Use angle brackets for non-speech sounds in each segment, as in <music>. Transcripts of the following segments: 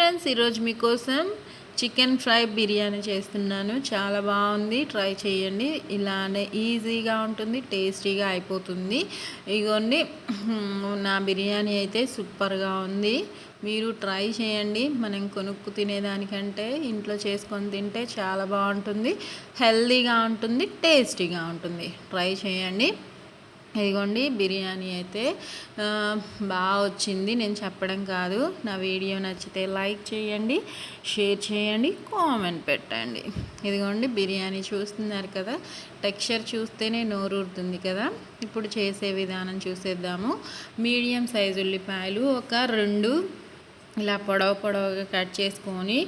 Friends ఈరోజు మీకోసం chicken fry biryani చేస్తున్నాను. చాలా బాగుంది. ట్రై చేయండి. ఇలానే ఈజీగా ఉంటుంది టేస్టీగా అయిపోతుంది. ఇగోండి నా బిర్యానీ అయితే సూపర్గా ఉంది. మీరు ట్రై చేయండి. మనం కొనుక్కు తినేదానికంటే ఇంట్లో చేసుకొని తింటే చాలా బాగుంటుంది. హెల్తీగా ఉంటుంది టేస్టీగా ఉంటుంది. ట్రై చేయండి. ఇదిగోండి బిర్యానీ అయితే బాగా వచ్చింది. నేను చెప్పడం కాదు. నా వీడియో నచ్చితే లైక్ చేయండి షేర్ చేయండి కామెంట్ పెట్టండి. ఇదిగోండి బిర్యానీ చూస్తున్నారు కదా. టెక్స్చర్ చూస్తేనే నోరూరుతుంది కదా. ఇప్పుడు చేసే విధానం చూసేద్దాము. మీడియం సైజు ఉల్లిపాయలు ఒక రెండు ఇలా పొడవ పొడవుగా కట్ చేసుకొని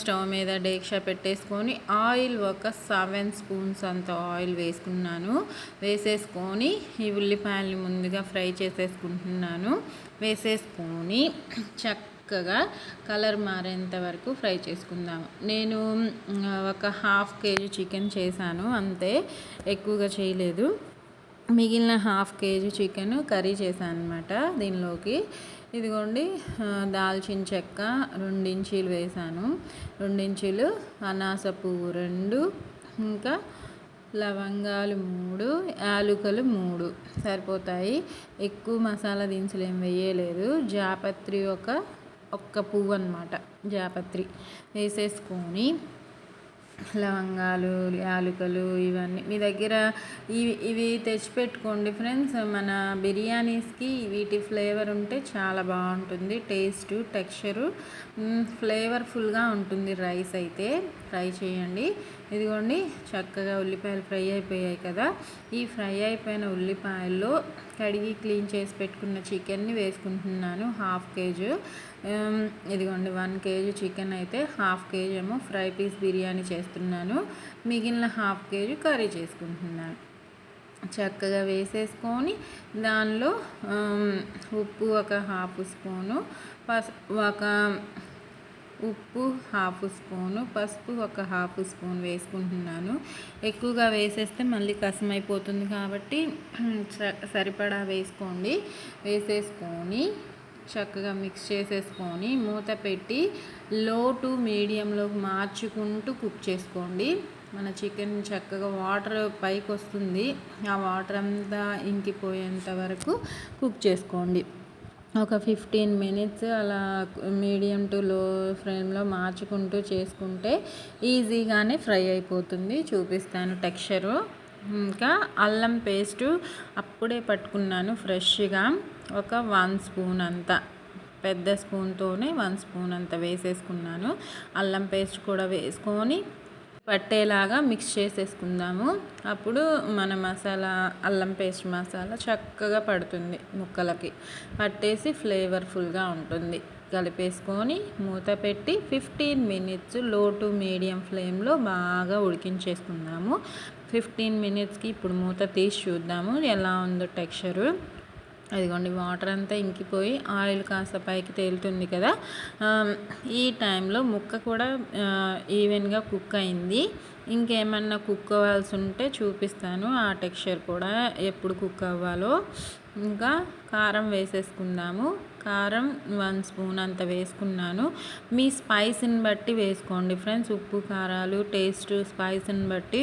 స్టవ్ మీద డేక్షా పెట్టేసుకొని ఆయిల్ ఒక సెవెన్ స్పూన్స్ అంత ఆయిల్ వేసుకున్నాను. వేసేసుకొని ఈ ఉల్లిపాయల్ని ముందుగా ఫ్రై చేసేసుకుంటున్నాను. వేసేసుకొని చక్కగా కలర్ మారేంత వరకు ఫ్రై చేసుకుందాము. నేను ఒక హాఫ్ కేజీ చికెన్ చేశాను అంతే. ఎక్కువగా చేయలేదు. మిగిలిన హాఫ్ కేజీ చికెన్ కర్రీ చేశాను అనమాట దీనిలోకి. ఇదిగోండి దాల్చిన చెక్క రెండించీలు వేసాను రెండించీలు అనాస పువ్వు రెండు ఇంకా లవంగాలు మూడు యాలుకలు మూడు. సరిపోతాయి. ఎక్కువ మసాలా దినుసులు ఏం వేయలేదు. జాపత్రి ఒక ఒక్క పువ్వు అనమాట జాపత్రి వేసేసుకొని లవంగాలు యాలకులు ఇవన్నీ. మీ దగ్గర ఇవి ఇవి తెచ్చిపెట్టుకోండి ఫ్రెండ్స్. మన బిర్యానీస్కి వీటి ఫ్లేవర్ ఉంటే చాలా బాగుంటుంది. టేస్ట్ టెక్స్చరు ఫ్లేవర్ఫుల్గా ఉంటుంది రైస్ అయితే. ఫ్రై చేయండి. ఇదిగోండి చక్కగా ఉల్లిపాయలు ఫ్రై అయిపోయాయి కదా. ఈ ఫ్రై అయిపోయిన ఉల్లిపాయల్లో కడిగి క్లీన్ చేసి పెట్టుకున్న చికెన్ని వేసుకుంటున్నాను హాఫ్ కేజీ. ఇదిగోండి వన్ కేజీ చికెన్ అయితే హాఫ్ కేజీ ఏమో ఫ్రై పీస్ బిర్యానీ చేస్తున్నాను. మిగిలిన హాఫ్ కేజీ కర్రీ చేసుకుంటున్నాను. చక్కగా వేసేసుకొని దానిలో ఉప్పు ఒక హాఫ్ స్పూను పసు ఒక ఉప్పు హాఫ్ స్పూను పసుపు ఒక హాఫ్ స్పూన్ వేసుకుంటున్నాను. ఎక్కువగా వేసేస్తే మళ్ళీ కసం అయిపోతుంది కాబట్టి <clears throat> సరిపడా వేసుకోండి. వేసేసుకొని చక్కగా మిక్స్ చేసేసుకొని మూత పెట్టి లో టు మీడియంలో మార్చుకుంటూ కుక్ చేసుకోండి. మన చికెన్ చక్కగా వాటర్ పైకి వస్తుంది ఆ వాటర్ అంతా ఇంకిపోయేంత వరకు కుక్ చేసుకోండి. ఒక ఫిఫ్టీన్ మినిట్స్ అలా మీడియం టు లో ఫ్లేమ్లో మార్చుకుంటూ చేసుకుంటే ఈజీగానే ఫ్రై అయిపోతుంది. చూపిస్తాను టెక్స్చరు. ఇంకా అల్లం పేస్టు అప్పుడే పట్టుకున్నాను ఫ్రెష్గా. ఒక వన్ స్పూన్ అంత పెద్ద స్పూన్తోనే వన్ స్పూన్ అంత వేసేసుకున్నాను. అల్లం పేస్ట్ కూడా వేసుకొని పట్టేలాగా మిక్స్ చేసేసుకుందాము. అప్పుడు మన మసాలా అల్లం పేస్ట్ మసాలా చక్కగా పడుతుంది ముక్కలకి. పట్టేసి ఫ్లేవర్ఫుల్గా ఉంటుంది. కలిపేసుకొని మూత పెట్టి ఫిఫ్టీన్ మినిట్స్లో టు మీడియం ఫ్లేమ్లో బాగా ఉడికించేసుకుందాము. ఫిఫ్టీన్ మినిట్స్కి ఇప్పుడు మూత తీసి చూద్దాము. ఎలా ఉందో టెక్స్చరు అదిగోండి వాటర్ అంతా ఇంకిపోయి ఆయిల్ కాస్త పైకి తేలుతుంది కదా. ఈ టైంలో ముక్క కూడా ఈవెన్గా కుక్ అయింది. ఇంకేమన్నా కుక్ అవ్వాల్సి ఉంటే చూపిస్తాను. ఆ టెక్స్చర్ కూడా ఎప్పుడు కుక్ అవ్వాలో. ఇంకా కారం వేసేసుకుందాము. కారం వన్ స్పూన్ అంత వేసుకున్నాను. మీ స్పైస్ని బట్టి వేసుకోండి ఫ్రెండ్స్. ఉప్పు కారాలు టేస్ట్ స్పైస్ని బట్టి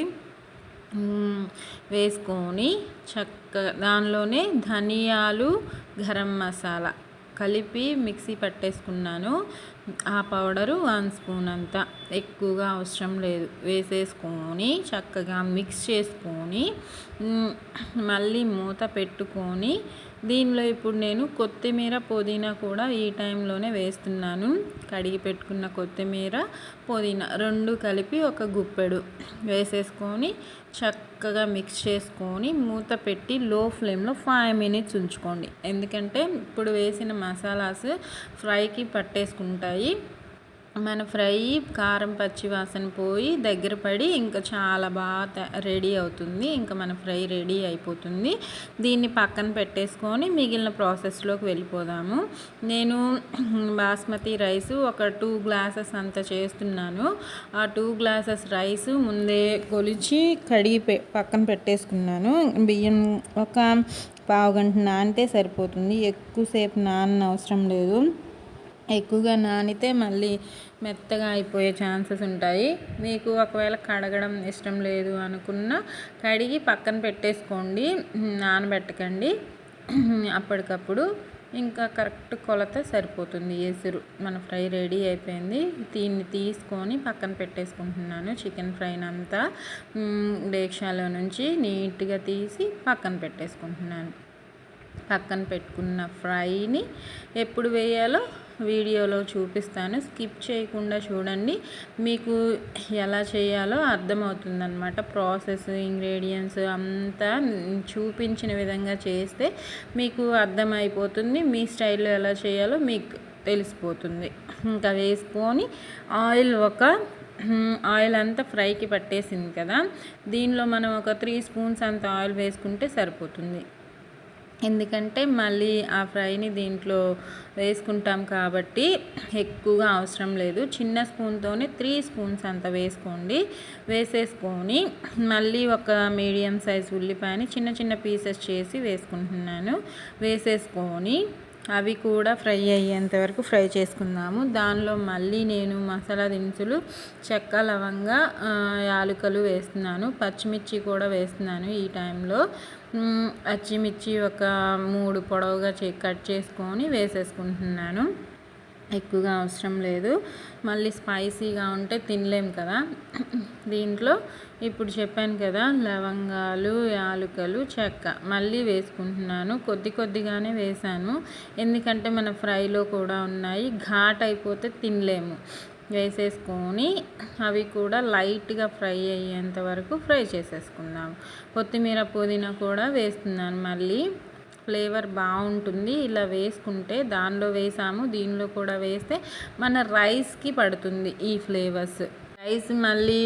వేసుకొని చక్క దానిలోనే ధనియాలు గరం మసాలా కలిపి మిక్సీ పట్టేసుకున్నాను. ఆ పౌడరు వన్ స్పూన్ అంత. ఎక్కువగా అవసరం లేదు. వేసేసుకొని చక్కగా మిక్స్ చేసుకొని మళ్ళీ మూత పెట్టుకొని దీనిలో ఇప్పుడు నేను కొత్తిమీర పుదీనా కూడా ఈ టైంలోనే వేస్తున్నాను. కడిగి పెట్టుకున్న కొత్తిమీర పుదీనా రెండు కలిపి ఒక గుప్పెడు వేసేసుకొని చక్కగా మిక్స్ చేసుకొని మూత పెట్టి లో ఫ్లేమ్లో ఫైవ్ మినిట్స్ ఉంచుకోండి. ఎందుకంటే ఇప్పుడు వేసిన మసాలాస్ ఫ్రైకి పట్టేసుకుంటాయి. మన ఫ్రై కారం పచ్చి వాసన పోయి దగ్గర పడి ఇంకా చాలా బాగా రెడీ అవుతుంది. ఇంకా మన ఫ్రై రెడీ అయిపోతుంది. దీన్ని పక్కన పెట్టేసుకొని మిగిలిన ప్రాసెస్లోకి వెళ్ళిపోదాము. నేను బాస్మతి రైస్ ఒక టూ గ్లాసెస్ అంత చేస్తున్నాను. ఆ టూ గ్లాసెస్ రైస్ ముందే కొలిచి కడిగి పక్కన పెట్టేసుకున్నాను. బియ్యం ఒక పావు గంట నానితే సరిపోతుంది. ఎక్కువసేపు నాన్న అవసరం లేదు. ఎక్కువగా నానితే మళ్ళీ మెత్తగా అయిపోయే ఛాన్సెస్ ఉంటాయి. మీకు ఒకవేళ కడగడం ఇష్టం లేదు అనుకున్న కడిగి పక్కన పెట్టేసుకోండి నానబెట్టకండి. అప్పటికప్పుడు ఇంకా కరెక్ట్ కొలత సరిపోతుంది. ఎసురు మన ఫ్రై రెడీ అయిపోయింది. దీన్ని తీసుకొని పక్కన పెట్టేసుకుంటున్నాను. చికెన్ ఫ్రైని అంతా డేక్షాలో నుంచి నీట్గా తీసి పక్కన పెట్టేసుకుంటున్నాను. పక్కన పెట్టుకున్న ఫ్రైని ఎప్పుడు వేయాలో వీడియోలో చూపిస్తాను. స్కిప్ చేయకుండా చూడండి. మీకు ఎలా చేయాలో అర్థమవుతుందన్నమాట. ప్రాసెస్ ఇంగ్రీడియంట్స్ అంతా చూపించిన విధంగా చేస్తే మీకు అర్థమైపోతుంది. మీ స్టైల్లో ఎలా చేయాలో మీకు తెలిసిపోతుంది. ఇంకా వేసుకొని ఆయిల్ ఒక ఆయిల్ అంతా ఫ్రైకి పట్టేసింది కదా. దీనిలో మనం ఒక త్రీ స్పూన్స్ అంత ఆయిల్ వేసుకుంటే సరిపోతుంది. ఎందుకంటే మళ్ళీ ఆ ఫ్రైని దీంట్లో వేసుకుంటాం కాబట్టి ఎక్కువగా అవసరం లేదు. చిన్న స్పూన్తోనే త్రీ స్పూన్స్ అంత వేసుకోండి. వేసేసుకొని మళ్ళీ ఒక మీడియం సైజ్ ఉల్లిపాయని చిన్న చిన్న పీసెస్ చేసి వేసుకుంటున్నాను. వేసేసుకొని అవి కూడా ఫ్రై అయ్యేంత వరకు ఫ్రై చేసుకుందాము. దానిలో మళ్ళీ నేను మసాలా దినుసులు చెక్క లవంగా యాలకులు వేస్తున్నాను. పచ్చిమిర్చి కూడా వేస్తున్నాను ఈ టైంలో. పచ్చిమిర్చి ఒక మూడు పొడవుగా కట్ చేసుకొని వేసేసుకుంటున్నాను. ఎక్కువగా అవసరం లేదు. మళ్ళీ స్పైసీగా ఉంటే తినలేం కదా. దీంట్లో ఇప్పుడు చెప్పాను కదా లవంగాలు యాలుకలు చెక్క మళ్ళీ వేసుకుంటున్నాను. కొద్ది కొద్దిగానే వేసాను. ఎందుకంటే మన ఫ్రైలో కూడా ఉన్నాయి. ఘాట్ అయిపోతే తినలేము. వేసేసుకొని అవి కూడా లైట్గా ఫ్రై అయ్యేంత వరకు ఫ్రై చేసేసుకుందాం. కొత్తిమీర పుదీనా కూడా వేస్తున్నాను మళ్ళీ. ఫ్లేవర్ బాగుంటుంది. ఇలా వేసుకుంటే దానిలో వేసాము దీనిలో కూడా వేస్తే మన రైస్కి పడుతుంది ఈ ఫ్లేవర్స్. రైస్ మళ్ళీ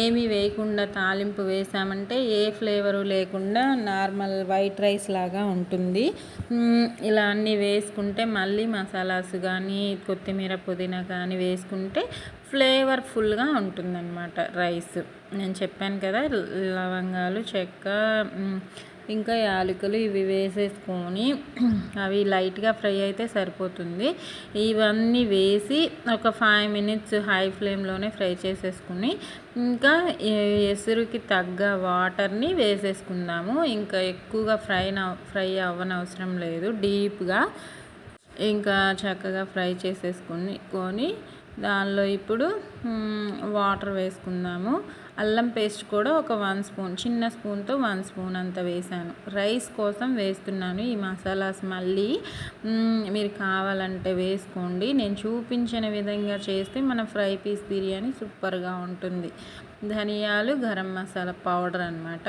ఏమి వేయకుండా తాలింపు వేసామంటే ఏ ఫ్లేవరు లేకుండా నార్మల్ వైట్ రైస్ లాగా ఉంటుంది. ఇలా అన్నీ వేసుకుంటే మళ్ళీ మసాలాస్ కానీ కొత్తిమీర పుదీనా కానీ వేసుకుంటే ఫ్లేవర్ఫుల్గా ఉంటుందన్నమాట రైస్. నేను చెప్పాను కదా లవంగాలు చెక్క ఇంకా యాలకులు ఇవి వేసేసుకొని అవి లైట్గా ఫ్రై అయితే సరిపోతుంది. ఇవన్నీ వేసి ఒక ఫైవ్ మినిట్స్ హై ఫ్లేమ్లోనే ఫ్రై చేసేసుకుని ఇంకా ఎసురుకి తగ్గ వాటర్ని వేసేసుకుందాము. ఇంకా ఎక్కువగా ఫ్రై ఫ్రై అవ్వనవసరం లేదు. డీప్గా ఇంకా చక్కగా ఫ్రై చేసేసుకుని కొని దానిలో ఇప్పుడు వాటర్ వేసుకుందాము. అల్లం పేస్ట్ కూడా ఒక వన్ స్పూన్ చిన్న స్పూన్తో వన్ స్పూన్ అంత వేసాను. రైస్ కోసం వేస్తున్నాను ఈ మసాలాస్ మళ్ళీ. మీరు కావాలంటే వేసుకోండి. నేను చూపించిన విధంగా చేస్తే మన ఫ్రై పీస్ బిర్యానీ సూపర్గా ఉంటుంది. ధనియాలు గరం మసాలా పౌడర్ అనమాట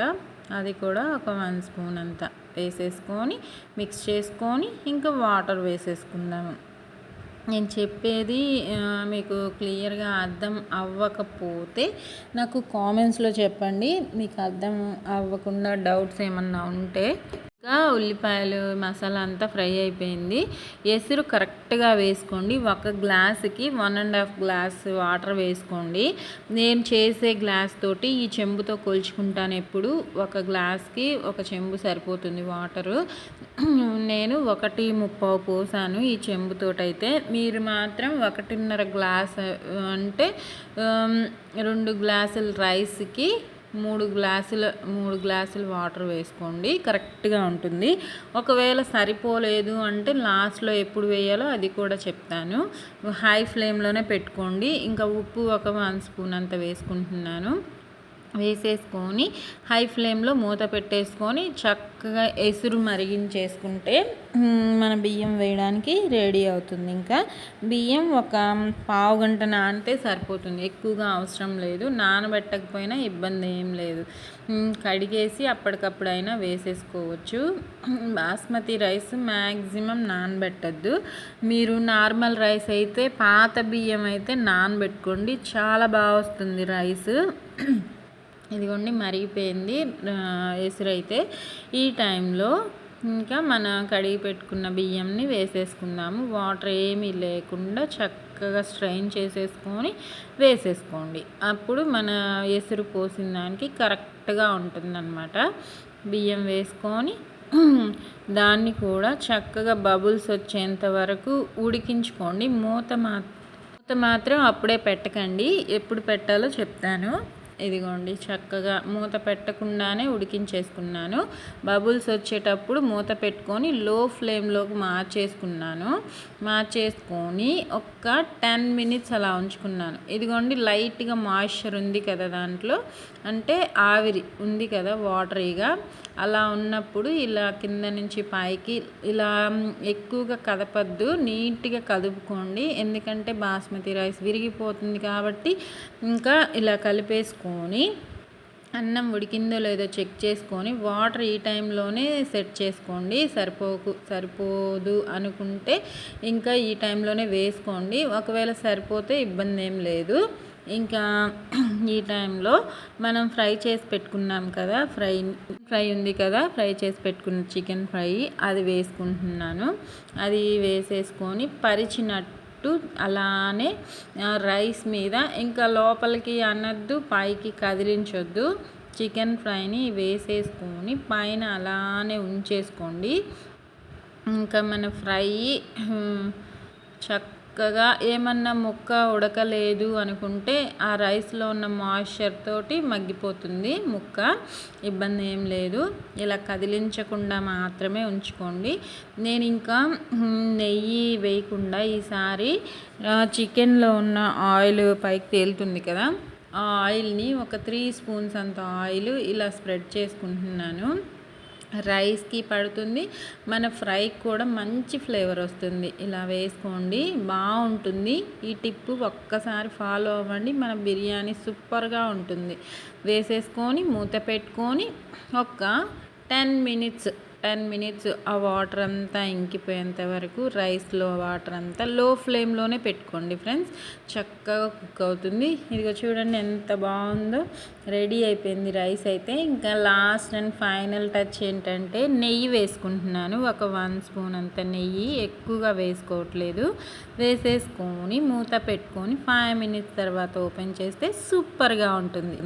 అది కూడా ఒక వన్ స్పూన్ అంత వేసేసుకొని మిక్స్ చేసుకొని ఇంకా వాటర్ వేసేసుకుందాము. నేను చెప్పేది మీకు క్లియర్గా అర్థం అవ్వకపోతే నాకు కామెంట్స్లో చెప్పండి. మీకు అర్థం అవ్వకుండా డౌట్స్ ఏమన్నా ఉంటే ఇంకా ఉల్లిపాయలు మసాలా అంతా ఫ్రై అయిపోయింది. ఎసురు కరెక్ట్గా వేసుకోండి. ఒక గ్లాస్కి one and half glass water వేసుకోండి. నేను చేసే గ్లాస్ తోటి ఈ చెంబుతో కొలుచుకుంటాను. ఎప్పుడు ఒక గ్లాస్కి ఒక చెంబు సరిపోతుంది వాటరు. నేను ఒకటి ముప్పావు పోసాను ఈ చెంబుతోటైతే మీరు మాత్రం ఒకటిన్నర గ్లాస్ అంటే రెండు గ్లాసుల రైస్కి మూడు గ్లాసుల మూడు గ్లాసులు వాటర్ వేసుకోండి. కరెక్ట్గా ఉంటుంది. ఒకవేళ సరిపోలేదు అంటే లాస్ట్లో ఎప్పుడు వేయాలో అది కూడా చెప్తాను. హై ఫ్లేమ్లోనే పెట్టుకోండి. ఇంకా ఉప్పు ఒక వన్ స్పూన్ అంత వేసుకుంటున్నాను. వేసేసుకొని హై ఫ్లేమ్లో మూత పెట్టేసుకొని చక్కగా ఎసురు మరిగించేసుకుంటే మన బియ్యం వేయడానికి రెడీ అవుతుంది. ఇంకా బియ్యం ఒక పావు గంట నానితే సరిపోతుంది. ఎక్కువగా అవసరం లేదు. నానబెట్టకపోయినా ఇబ్బంది ఏం లేదు. కడిగేసి అప్పటికప్పుడైనా వేసేసుకోవచ్చు. బాస్మతి రైస్ మ్యాక్సిమం నానబెట్టద్దు. మీరు నార్మల్ రైస్ అయితే పాత బియ్యం అయితే నానబెట్టుకోండి. చాలా బాగా వస్తుంది రైస్. ఇదిగోండి మరిగిపోయింది ఎసురైతే. ఈ టైంలో ఇంకా మన కడిగి పెట్టుకున్న బియ్యంని వేసేసుకుందాము. వాటర్ ఏమీ లేకుండా చక్కగా స్ట్రైన్ చేసేసుకొని వేసేసుకోండి. అప్పుడు మన ఎసురు పోసిన దానికి కరెక్ట్గా ఉంటుందన్నమాట. బియ్యం వేసుకొని దాన్ని కూడా చక్కగా బబుల్స్ వచ్చేంత వరకు ఉడికించుకోండి. మూత మా మూత మాత్రం అప్పుడే పెట్టకండి. ఎప్పుడు పెట్టాలో చెప్తాను. ఇదిగోండి చక్కగా మూత పెట్టకుండానే ఉడికించేసుకున్నాను. బబుల్స్ వచ్చేటప్పుడు మూత పెట్టుకొని లో ఫ్లేమ్లోకి మార్చేసుకున్నాను. మార్చేసుకొని ఒక్క టెన్ మినిట్స్ అలా ఉంచుకున్నాను. ఇదిగోండి లైట్గా మాయిశ్చర్ ఉంది కదా దాంట్లో. అంటే ఆవిరి ఉంది కదా వాటరీగా. అలా ఉన్నప్పుడు ఇలా కింద నుంచి పైకి ఇలా ఎక్కువగా కదపద్దు నీట్గా కదుపుకోండి. ఎందుకంటే బాస్మతి రైస్ విరిగిపోతుంది కాబట్టి ఇంకా ఇలా చేసుకొని అన్నం ఉడికిందో లేదో చెక్ చేసుకొని వాటర్ ఈ టైంలోనే సెట్ చేసుకోండి. సరిపోకు సరిపోదు అనుకుంటే ఇంకా ఈ టైంలోనే వేసుకోండి. ఒకవేళ సరిపోతే ఇబ్బంది ఏం లేదు. ఇంకా ఈ టైంలో మనం ఫ్రై చేసి పెట్టుకున్నాం కదా ఫ్రై ఫ్రై ఉంది కదా ఫ్రై చేసి పెట్టుకున్న చికెన్ ఫ్రై అది వేసుకుంటున్నాను. అది వేసేసుకొని పరిచినట్టు చుట్టూ అలానే రైస్ మీద ఇంకా లోపలికి అనద్దు పైకి కదిలించొద్దు. చికెన్ ఫ్రైని వేసేసుకొని పైన అలానే ఉంచేసుకోండి. ఇంకా మన ఫ్రై చక్క చక్కగా ఏమన్నా ముక్క ఉడకలేదు అనుకుంటే ఆ రైస్లో ఉన్న మాయిశ్చర్ తోటి మగ్గిపోతుంది ముక్క. ఇబ్బంది ఏం లేదు. ఇలా కదిలించకుండా మాత్రమే ఉంచుకోండి. నేను ఇంకా నెయ్యి వేయకుండా ఈసారి చికెన్లో ఉన్న ఆయిల్ పైకి తేలుతుంది కదా. ఆ ఆయిల్ని ఒక త్రీ స్పూన్స్ అంత ఆయిల్ ఇలా స్ప్రెడ్ చేసుకుంటున్నాను. రైస్కి పడుతుంది. మన ఫ్రైకి కూడా మంచి ఫ్లేవర్ వస్తుంది. ఇలా వేసుకోండి. బాగుంటుంది. ఈ టిప్పు ఒక్కసారి ఫాలో అవ్వండి. మన బిర్యానీ సూపర్గా ఉంటుంది. వేసేసుకొని మూత పెట్టుకొని ఒక టెన్ మినిట్స్ టెన్ మినిట్స్ ఆ వాటర్ అంతా ఇంకిపోయేంత వరకు రైస్లో వాటర్ అంతా లో ఫ్లేమ్లోనే పెట్టుకోండి ఫ్రెండ్స్. చక్కగా కుక్ అవుతుంది. ఇదిగో చూడండి ఎంత బాగుందో. రెడీ అయిపోయింది రైస్ అయితే. ఇంకా లాస్ట్ అండ్ ఫైనల్ టచ్ ఏంటంటే నెయ్యి వేసుకుంటున్నాను. ఒక వన్ స్పూన్ అంత నెయ్యి ఎక్కువగా వేసుకోవట్లేదు. వేసేసుకొని మూత పెట్టుకొని ఫైవ్ మినిట్స్ తర్వాత ఓపెన్ చేస్తే సూపర్గా ఉంటుంది.